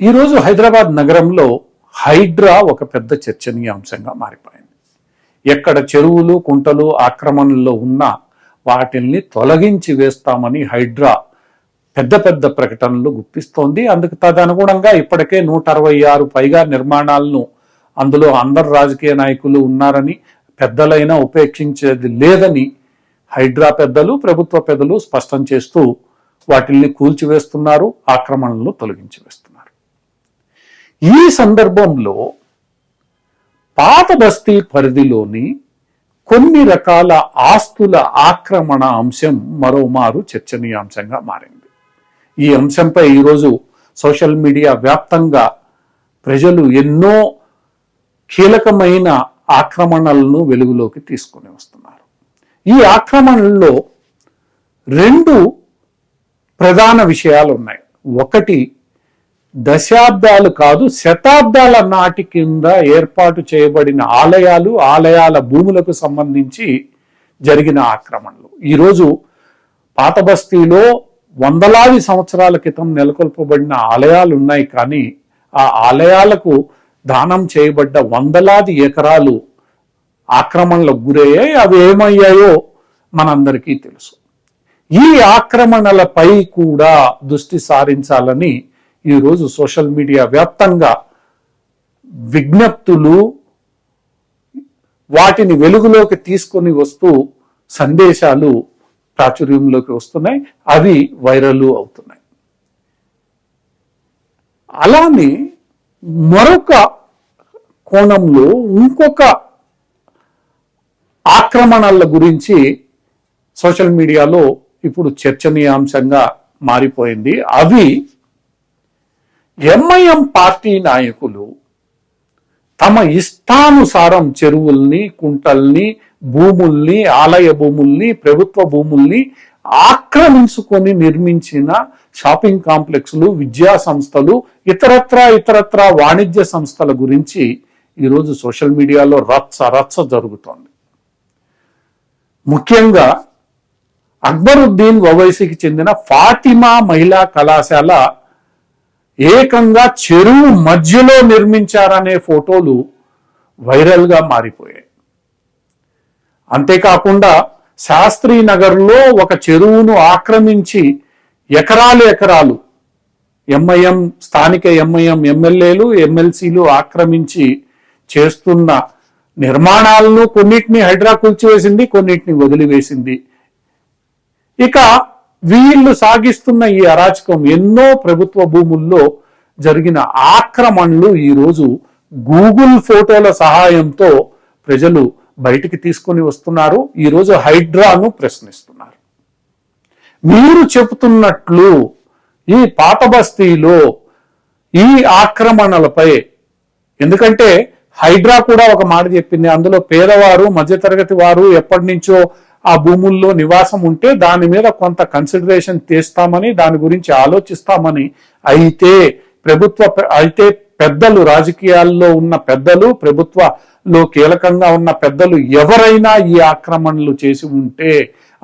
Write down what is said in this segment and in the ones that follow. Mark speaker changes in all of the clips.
Speaker 1: ఈరోజు హైదరాబాద్ నగరంలో హైడ్రా ఒక పెద్ద చర్చనీయాంశంగా మారిపోయింది. ఎక్కడ చెరువులు కుంటలు ఆక్రమణల్లో ఉన్నా వాటిల్ని తొలగించి వేస్తామని హైడ్రా పెద్ద పెద్ద ప్రకటనలు గుప్పిస్తోంది. అందుకు తదనుగుణంగా ఇప్పటికే నూట అరవై ఆరు పైగా నిర్మాణాలను అందులో అందరు రాజకీయ నాయకులు ఉన్నారని పెద్దలైనా ఉపేక్షించేది లేదని హైడ్రా పెద్దలు ప్రభుత్వ పెద్దలు స్పష్టం చేస్తూ వాటిల్ని కూల్చివేస్తున్నారు ఆక్రమణలు తొలగించి వేస్తున్నారు ఈ సందర్భంలో పాత బస్తీ పరిధిలోని కొన్ని రకాల ఆస్తుల ఆక్రమణ అంశం మరోమారు చర్చనీయాంశంగా మారింది. ఈ అంశంపై ఈరోజు సోషల్ మీడియా వ్యాప్తంగా ప్రజలు ఎన్నో కీలకమైన ఆక్రమణలను వెలుగులోకి తీసుకుని వస్తున్నారు. ఈ ఆక్రమణల్లో రెండు ప్రధాన విషయాలు ఉన్నాయి ఒకటి దశాబ్దాలు కాదు శతాబ్దాల నాటి కింద ఏర్పాటు చేయబడిన ఆలయాలు ఆలయాల భూములకు సంబంధించి జరిగిన ఆక్రమణలు. ఈరోజు పాత బస్తీలో వందలాది సంవత్సరాల క్రితం నెలకొల్పబడిన ఆలయాలు ఉన్నాయి కానీ ఆ ఆలయాలకు దానం చేయబడ్డ వందలాది ఎకరాలు ఆక్రమణలకు గురయ్యాయి. అవి ఏమయ్యాయో మనందరికీ తెలుసు. ఈ ఆక్రమణలపై కూడా దృష్టి సారించాలని ఈరోజు సోషల్ మీడియా వ్యాప్తంగా విజ్ఞప్తులు వాటిని వెలుగులోకి తీసుకొని వస్తూ సందేశాలు ప్రాచుర్యంలోకి వస్తున్నాయి అవి వైరల్ అవుతున్నాయి. అలానే మరొక కోణంలో ఇంకొక ఆక్రమణల గురించి సోషల్ మీడియాలో ఇప్పుడు చర్చనీయాంశంగా మారిపోయింది. అవి ఎంఐఎం పార్టీ నాయకులు తమ ఇష్టానుసారం చెరువుల్ని కుంటల్ని భూముల్ని ఆలయ భూముల్ని ప్రభుత్వ భూముల్ని ఆక్రమించుకొని నిర్మించిన షాపింగ్ కాంప్లెక్స్లు విద్యా సంస్థలు ఇతరత్రా ఇతరత్రా వాణిజ్య సంస్థల గురించి ఈరోజు సోషల్ మీడియాలో రచ్చ రచ్చ జరుగుతోంది. ముఖ్యంగా అక్బరుద్దీన్ ఓవైసీకి చెందిన ఫాతిమా మహిళా కళాశాల ఏకంగా చెరువు మధ్యలో నిర్మించారనే ఫోటోలు వైరల్గా మారిపోయాయి. అంతేకాకుండా శాస్త్రీ నగర్లో ఒక చెరువును ఆక్రమించి ఎకరాలు ఎకరాలు ఎంఐఎం స్థానిక ఎంఐఎం ఎమ్మెల్యేలు ఎమ్మెల్సీలు ఆక్రమించి చేస్తున్న నిర్మాణాలను కొన్నిటిని హైడ్రా కూల్చివేసింది కొన్నిటిని వదిలివేసింది. ఇక వీళ్ళు సాగిస్తున్న ఈ అరాచకం ఎన్నో ప్రభుత్వ భూముల్లో జరిగిన ఆక్రమణలు ఈరోజు గూగుల్ ఫోటోల సహాయంతో ప్రజలు బయటికి తీసుకొని వస్తున్నారు. ఈరోజు హైడ్రాను ప్రశ్నిస్తున్నారు. మీరు చెబుతున్నట్లు ఈ పాత బస్తీలో ఈ ఆక్రమణలపై ఎందుకంటే హైడ్రా కూడా ఒక మాట చెప్పింది. అందులో పేదవారు మధ్యతరగతి వారు ఎప్పటి నుంచో ఆ భూముల్లో నివాసం ఉంటే దాని మీద కొంత కన్సిడరేషన్ తీస్తామని దాని గురించి ఆలోచిస్తామని అయితే ప్రభుత్వ అయితే పెద్దలు రాజకీయాల్లో ఉన్న పెద్దలు ప్రభుత్వలో కీలకంగా ఉన్న పెద్దలు ఎవరైనా ఈ ఆక్రమణలు చేసి ఉంటే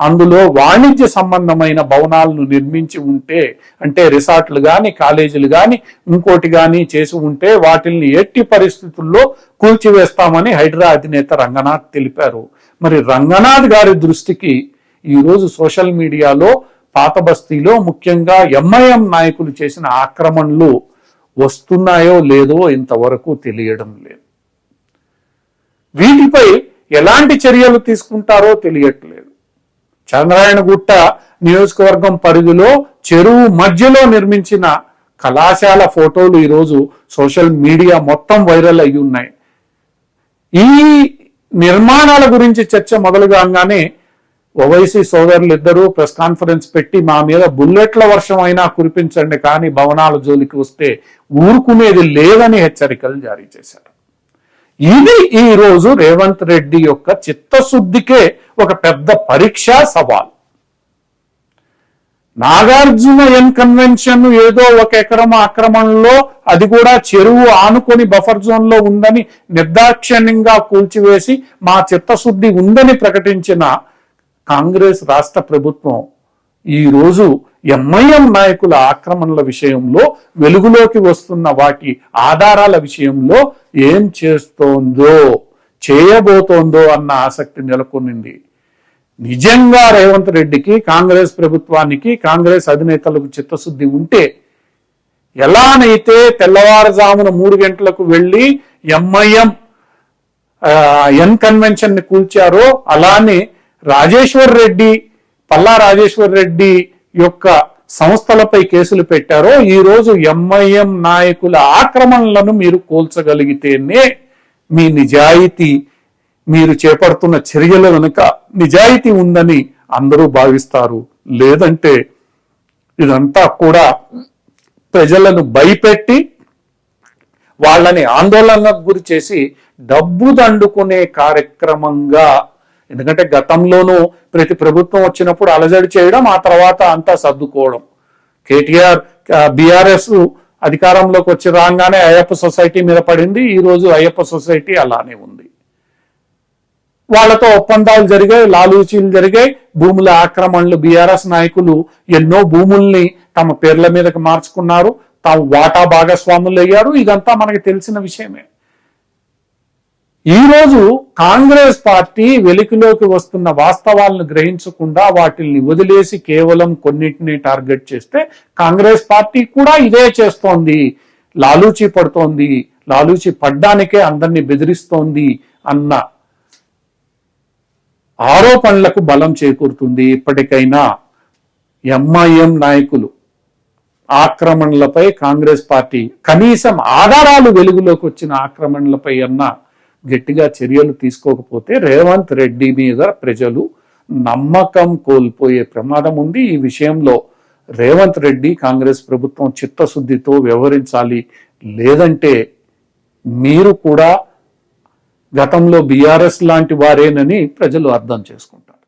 Speaker 1: అందులో వాణిజ్య సంబంధమైన భవనాలను నిర్మించి ఉంటే అంటే రిసార్ట్లు కానీ కాలేజీలు కానీ ఇంకోటి కానీ చేసి ఉంటే వాటిల్ని ఎట్టి పరిస్థితుల్లో కూల్చివేస్తామని హైడ్రా అధినేత రంగనాథ్ తెలిపారు. మరి రంగనాథ్ గారి దృష్టికి ఈరోజు సోషల్ మీడియాలో పాత బస్తీలో ముఖ్యంగా ఎంఐఎం నాయకులు చేసిన ఆక్రమణలు వస్తున్నాయో లేదో ఇంతవరకు తెలియడం లేదు. వీటిపై ఎలాంటి చర్యలు తీసుకుంటారో తెలియట్లేదు. చంద్రాయణగుట్ట నియోజకవర్గం పరిధిలో చెరువు మధ్యలో నిర్మించిన కళాశాల ఫోటోలు ఈరోజు సోషల్ మీడియా మొత్తం వైరల్ అయి ఉన్నాయి. ఈ నిర్మాణాల గురించి చర్చ మొదలు కాగానే ఓవైసీ సోదరులు ఇద్దరూ ప్రెస్ కాన్ఫరెన్స్ పెట్టి మా మీద బుల్లెట్ల వర్షం అయినా కురిపించండి కానీ భవనాల జోలికి వస్తే ఊరుకునేది లేదని హెచ్చరికలు జారీ చేశారు. ఇది ఈ రోజు రేవంత్ రెడ్డి యొక్క చిత్తశుద్ధికే ఒక పెద్ద పరీక్ష సవాల్. నాగార్జున ఎన్ కన్వెన్షన్ ఏదో ఒక ఎకరం ఆక్రమణలో అది కూడా చెరువు ఆనుకొని బఫర్ జోన్లో ఉందని నిర్దాక్షిణ్యంగా కూల్చివేసి మా చిత్తశుద్ధి ఉందని ప్రకటించిన కాంగ్రెస్ రాష్ట్ర ప్రభుత్వం ఈ రోజు ఎంఐఎం నాయకుల ఆక్రమణల విషయంలో వెలుగులోకి వస్తున్న వాటి ఆధారాల విషయంలో ఏం చేస్తోందో చేయబోతోందో అన్న ఆసక్తి నెలకొనింది. నిజంగా రేవంత్ రెడ్డికి కాంగ్రెస్ ప్రభుత్వానికి కాంగ్రెస్ అధినేతలకు చిత్తశుద్ధి ఉంటే ఎలానైతే తెల్లవారుజామున మూడు గంటలకు వెళ్ళి ఎంఐఎం ఎన్ కన్వెన్షన్ని కూల్చారో అలానే రాజేశ్వర్ రెడ్డి పల్లా రాజేశ్వర్ రెడ్డి యొక్క సంస్థలపై కేసులు పెట్టారో ఈరోజు ఎంఐఎం నాయకుల ఆక్రమణలను మీరు కూల్చగలిగితేనే మీ నిజాయితీ మీరు చేపడుతున్న చర్యల వెనుక నిజాయితీ ఉందని అందరూ భావిస్తారు. లేదంటే ఇదంతా కూడా ప్రజలను భయపెట్టి వాళ్ళని ఆందోళనకు గురి చేసి డబ్బు దండుకునే కార్యక్రమంగా ఎందుకంటే గతంలోనూ ప్రతి ప్రభుత్వం వచ్చినప్పుడు అలజడి చేయడం ఆ తర్వాత అంతా సర్దుకోవడం. కేటీఆర్ బీఆర్ఎస్ అధికారంలోకి వచ్చి రాగానే అయ్యప్ప సొసైటీ మీద పడింది ఈ రోజు అయ్యప్ప సొసైటీ అలానే ఉంది. వాళ్ళతో ఒప్పందాలు జరిగాయి లాలూచీలు జరిగాయి భూముల ఆక్రమణలు బీఆర్ఎస్ నాయకులు ఎన్నో భూముల్ని తమ పేర్ల మీదకి మార్చుకున్నారు తాము వాటా భాగస్వాములు అయ్యారు ఇదంతా మనకి తెలిసిన విషయమే. ఈ రోజు కాంగ్రెస్ పార్టీ వెలికిలోకి వస్తున్న వాస్తవాలను గ్రహించకుండా వాటిల్ని వదిలేసి కేవలం కొన్నిటిని టార్గెట్ చేస్తే కాంగ్రెస్ పార్టీ కూడా ఇదే చేస్తోంది. లాలూచి పడుతోంది. లాలూచి పడ్డానికే అందరినీ బెదిరిస్తోంది అన్న ఆరోపణలకు బలం చేకూరుతుంది ఇప్పటికైనా ఎంఐఎం నాయకులు ఆక్రమణలపై కాంగ్రెస్ పార్టీ కనీసం ఆధారాలు వెలుగులోకి వచ్చిన ఆక్రమణలపై అన్నా గట్టిగా చర్యలు తీసుకోకపోతే రేవంత్ రెడ్డి మీద ప్రజలు నమ్మకం కోల్పోయే ప్రమాదం ఉంది. ఈ విషయంలో రేవంత్ రెడ్డి కాంగ్రెస్ ప్రభుత్వం చిత్తశుద్ధితో వ్యవహరించాలి. లేదంటే మీరు కూడా గతంలో బీఆర్ఎస్ లాంటి వారేనని ప్రజలు అర్థం చేసుకుంటారు.